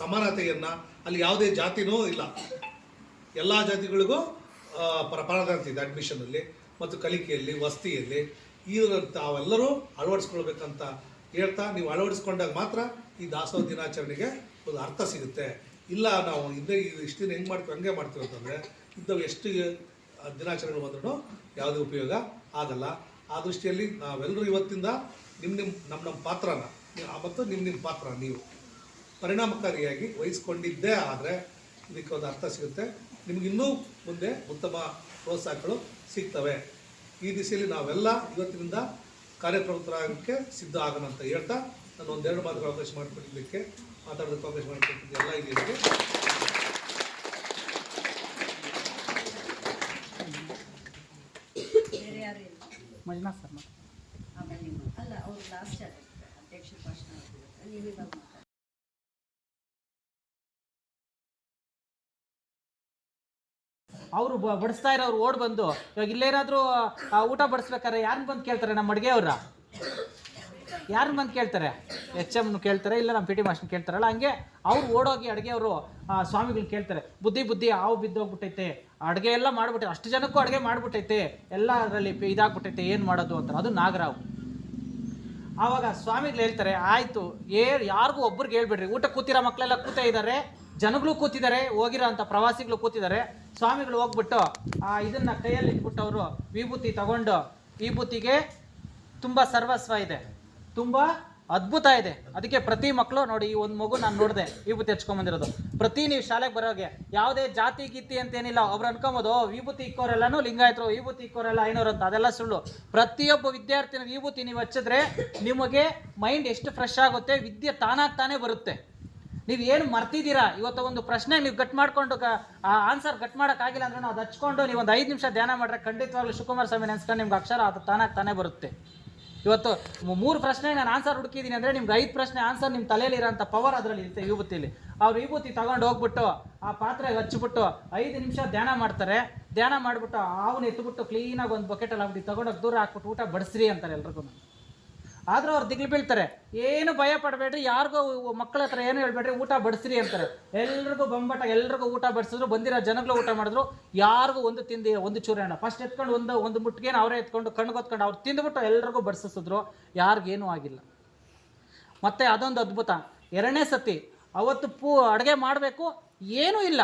ಸಮಾನತೆಯನ್ನು ಅಲ್ಲಿ ಯಾವುದೇ ಜಾತಿನೂ ಇಲ್ಲ. ಎಲ್ಲ ಜಾತಿಗಳಿಗೂ ಪ್ರ ಪ್ರಾಧಾನ್ಯತೆ ಇದೆ ಅಡ್ಮಿಷನಲ್ಲಿ ಮತ್ತು ಕಲಿಕೆಯಲ್ಲಿ, ವಸ್ತಿಯಲ್ಲಿ. ಈ ತಾವೆಲ್ಲರೂ ಅಳವಡಿಸ್ಕೊಳ್ಬೇಕಂತ ಹೇಳ್ತಾ, ನೀವು ಅಳವಡಿಸ್ಕೊಂಡಾಗ ಮಾತ್ರ ಈ ದಾಸೋಹ ದಿನಾಚರಣೆಗೆ ಒಂದು ಅರ್ಥ ಸಿಗುತ್ತೆ. ಇಲ್ಲ, ನಾವು ಹಿಂದೆ ಇಷ್ಟು ದಿನ ಹೆಂಗೆ ಮಾಡ್ತೀವಿ, ಹಂಗೆ ಮಾಡ್ತೀವಿ ಅಂತಂದರೆ ಇಂಥವು ಎಷ್ಟು ದಿನಾಚರಣೆ ಬಂದ್ರೂ ಯಾವುದೇ ಉಪಯೋಗ ಆಗಲ್ಲ. ಆ ದೃಷ್ಟಿಯಲ್ಲಿ ನಾವೆಲ್ಲರೂ ಇವತ್ತಿಂದ ನಿಮ್ಮ ನಿಮ್ಮ ನಮ್ಮ ನಮ್ಮ ಪಾತ್ರನ ಮತ್ತು ನಿಮ್ಮ ನಿಮ್ಮ ಪಾತ್ರ, ನೀವು. ಪರಿಣಾಮಕಾರಿಯಾಗಿ ವಹಿಸ್ಕೊಂಡಿದ್ದೇ ಆದರೆ ಇದಕ್ಕೆ ಒಂದು ಅರ್ಥ ಸಿಗುತ್ತೆ. ನಿಮ್ಗೆ ಇನ್ನೂ ಮುಂದೆ ಉತ್ತಮ ಪ್ರೋತ್ಸಾಹಗಳು ಸಿಗ್ತವೆ. ಈ ದಿಸೆಯಲ್ಲಿ ನಾವೆಲ್ಲ ಇವತ್ತಿನಿಂದ ಕಾರ್ಯಪ್ರವೃತ್ತರಾಗಕ್ಕೆ ಸಿದ್ಧ ಆಗೋಣ ಅಂತ ಹೇಳ್ತಾ ನಾನು ಒಂದೆರಡು ಮಾತುಗಳ ಅವಕಾಶ ಮಾಡಿಕೊಟ್ಟಿದ್ದಕ್ಕೆ ಮಾತಾಡೋದಕ್ಕೆ ಅವಕಾಶ ಮಾಡಿಕೊಟ್ಟಿದ್ದು ಎಲ್ಲ ಇದೆಯಲ್ಲಿ ಮಂಜುನಾಥ್ ಸರ್ ಅಲ್ಲ ಅವ್ರು ಲಾಸ್ಟ್ ಅಧ್ಯಕ್ಷ ಭಾಷಣ ಅವರು ಬಡಿಸ್ತಾ ಇರೋರು ಓಡ್ ಬಂದು, ಇವಾಗ ಇಲ್ಲೇನಾದರೂ ಊಟ ಬಡಿಸ್ಬೇಕಾದ್ರೆ ಯಾರನ್ನ ಬಂದು ಕೇಳ್ತಾರೆ ನಮ್ಮ ಅಡುಗೆ ಅವ್ರ? ಯಾರನ್ನ ಬಂದು ಕೇಳ್ತಾರೆ? ಎಚ್ ಎಮ್ನು ಕೇಳ್ತಾರೆ, ಇಲ್ಲ ನಮ್ಮ ಪಿ ಟಿ ಮಾಸ್ಟರ್ ಕೇಳ್ತಾರಲ್ಲ, ಹಂಗೆ ಅವ್ರು ಓಡೋಗಿ ಅಡುಗೆಯವರು ಸ್ವಾಮಿಗಳನ್ನ ಕೇಳ್ತಾರೆ. ಬುದ್ಧಿ ಬುದ್ಧಿ, ಹಾವು ಬಿದ್ದೋಗ್ಬಿಟ್ಟೈತೆ. ಅಡುಗೆ ಎಲ್ಲ ಮಾಡ್ಬಿಟ್ಟೆ ಅಷ್ಟು ಜನಕ್ಕೂ ಅಡುಗೆ ಮಾಡ್ಬಿಟ್ಟೈತೆ. ಎಲ್ಲ ಅದರಲ್ಲಿ ಇದಾಗ್ಬಿಟ್ಟೈತೆ, ಏನು ಮಾಡೋದು ಅಂತ. ಅದು ನಾಗರಾವ್. ಆವಾಗ ಸ್ವಾಮಿಗಳು ಹೇಳ್ತಾರೆ, ಆಯಿತು, ಏ, ಯಾರಿಗೂ ಒಬ್ರಿಗೆ ಹೇಳ್ಬೇಡ್ರಿ. ಊಟ ಕೂತಿರೋ ಮಕ್ಕಳೆಲ್ಲ ಕೂತೇ ಇದ್ದಾರೆ, ಜನಗಳು ಕೂತಿದ್ದಾರೆ, ಹೋಗಿರೋ ಅಂಥ ಪ್ರವಾಸಿಗಳು ಕೂತಿದ್ದಾರೆ. ಸ್ವಾಮಿಗಳು ಹೋಗ್ಬಿಟ್ಟು, ಆ, ಇದನ್ನ ಕೈಯಲ್ಲಿ ಇಟ್ಬಿಟ್ಟು ಅವರು ವಿಭೂತಿ ತಗೊಂಡು ವಿಭೂತಿಗೆ ತುಂಬ ಸರ್ವಸ್ವ ಇದೆ. ತುಂಬ ಅದ್ಭುತ ಇದೆ. ಅದಕ್ಕೆ ಪ್ರತಿ ಮಕ್ಕಳು ನೋಡಿ, ಈ ಒಂದು ಮಗು ನಾನು ನೋಡಿದೆ, ವಿಭೂತಿ ಹಚ್ಕೊಂಬಂದಿರೋದು ಪ್ರತಿ ನೀವು ಶಾಲೆಗೆ ಬರೋಗೆ ಯಾವುದೇ ಜಾತಿ, ಗೀತಿ ಅಂತ ಏನಿಲ್ಲ ಒಬ್ರು ಅನ್ಕೊಂಬೋದು ವಿಭೂತಿ ಇಕ್ಕೋರೆಲ್ಲಾನು ಲಿಂಗಾಯತರು, ವಿಭೂತಿ ಇಕ್ಕೋರೆಲ್ಲ ಐನೋರು ಅಂತ, ಅದೆಲ್ಲ ಸುಳ್ಳು. ಪ್ರತಿಯೊಬ್ಬ ವಿದ್ಯಾರ್ಥಿನ ವಿಭೂತಿ ನೀವು ಹಚ್ಚಿದ್ರೆ ನಿಮಗೆ ಮೈಂಡ್ ಎಷ್ಟು ಫ್ರೆಶ್ ಆಗುತ್ತೆ, ವಿದ್ಯೆ ತಾನಾಗ್ ತಾನೇ ಬರುತ್ತೆ. ನೀವು ಏನು ಮರ್ತಿದ್ದೀರಾ? ಇವತ್ತು ಒಂದು ಪ್ರಶ್ನೆ ನೀವು ಕಟ್ ಮಾಡ್ಕೊಂಡು ಆ ಆನ್ಸರ್ ಗಟ್ ಮಾಡೋಕ್ಕಾಗಿಲ್ಲ ಅಂದ್ರೆ ಅದು ಹಚ್ಕೊಂಡು ನೀವು ಒಂದು ಐದು ನಿಮಿಷ ಧ್ಯಾನ ಮಾಡಿದ್ರೆ ಖಂಡಿತವಾಗ್ಲೂ ಶಿವಕುಮಾರ ಸ್ವಾಮಿ ನೆನ್ಸ್ಕೊಂಡು ನಿಮ್ಗೆ ಅಕ್ಷರ ಅದು ತಾನಾಗ್ ತಾನೇ ಬರುತ್ತೆ. ಇವತ್ತು ಮೂರು ಪ್ರಶ್ನೆಗೆ ನಾನು ಆನ್ಸರ್ ಹುಡುಕಿದ್ದೀನಿ ಅಂದರೆ ನಿಮ್ಗೆ ಐದು ಪ್ರಶ್ನೆ ಆನ್ಸರ್ ನಿಮ್ಮ ತಲೆಯಲ್ಲಿ ಇರೋಂಥ ಪವರ್ ಅದರಲ್ಲಿ ಇರುತ್ತೆ ವಿಭೂತಿಲಿ ಅವ್ರು ವಿಭೂತಿ ತಗೊಂಡು ಹೋಗ್ಬಿಟ್ಟು ಆ ಪಾತ್ರೆಗೆ ಹಚ್ಚಿಬಿಟ್ಟು ಐದು ನಿಮಿಷ ಧ್ಯಾನ ಮಾಡ್ತಾರೆ. ಧ್ಯಾನ ಮಾಡಿಬಿಟ್ಟು ಅವನ್ನ ಎತ್ಬಿಟ್ಟು ಕ್ಲೀನಾಗಿ ಒಂದು ಬಕೆಟಲ್ಲಿ ಹಾಕ್ಬಿಟ್ಟು ತಗೊಂಡೋಗಿ ದೂರ ಹಾಕ್ಬಿಟ್ಟು ಊಟ ಬಡಿಸ್ರಿ ಅಂತಾರೆ ಎಲ್ರಿಗೂ. ಆದ್ರೂ ಅವ್ರು ದಿಗ್ಲು ಬೀಳ್ತಾರೆ. ಏನು ಭಯ ಪಡಬೇಡ್ರಿ, ಯಾರಿಗೂ ಮಕ್ಕಳ ಹತ್ರ ಏನು ಹೇಳ್ಬೇಡ್ರಿ, ಊಟ ಬಡಿಸ್ರಿ ಅಂತಾರೆ. ಎಲ್ರಿಗೂ ಬಂಬಟ, ಎಲ್ರಿಗೂ ಊಟ ಬಡಿಸಿದ್ರು, ಬಂದಿರೋ ಜನಗಳು ಊಟ ಮಾಡಿದ್ರು, ಯಾರಿಗೂ ಒಂದು ತಿಂದು ಒಂದು ಚೂರಣ ಫಸ್ಟ್ ಎತ್ಕೊಂಡು ಒಂದು ಒಂದು ಮುಟ್ಟಿಗೆನ ಅವರೇ ಎತ್ಕೊಂಡು ಕಣ್ಗೊತ್ಕೊಂಡು ಅವ್ರು ತಿಂದ್ಬಿಟ್ಟು ಎಲ್ರಿಗೂ ಬಡಿಸಿದ್ರು ಯಾರಿಗೇನೂ ಆಗಿಲ್ಲ. ಮತ್ತೆ ಅದೊಂದು ಅದ್ಭುತ. ಎರಡನೇ ಸತಿ, ಅವತ್ತು ಪೂ, ಅಡುಗೆ ಮಾಡಬೇಕು, ಏನೂ ಇಲ್ಲ.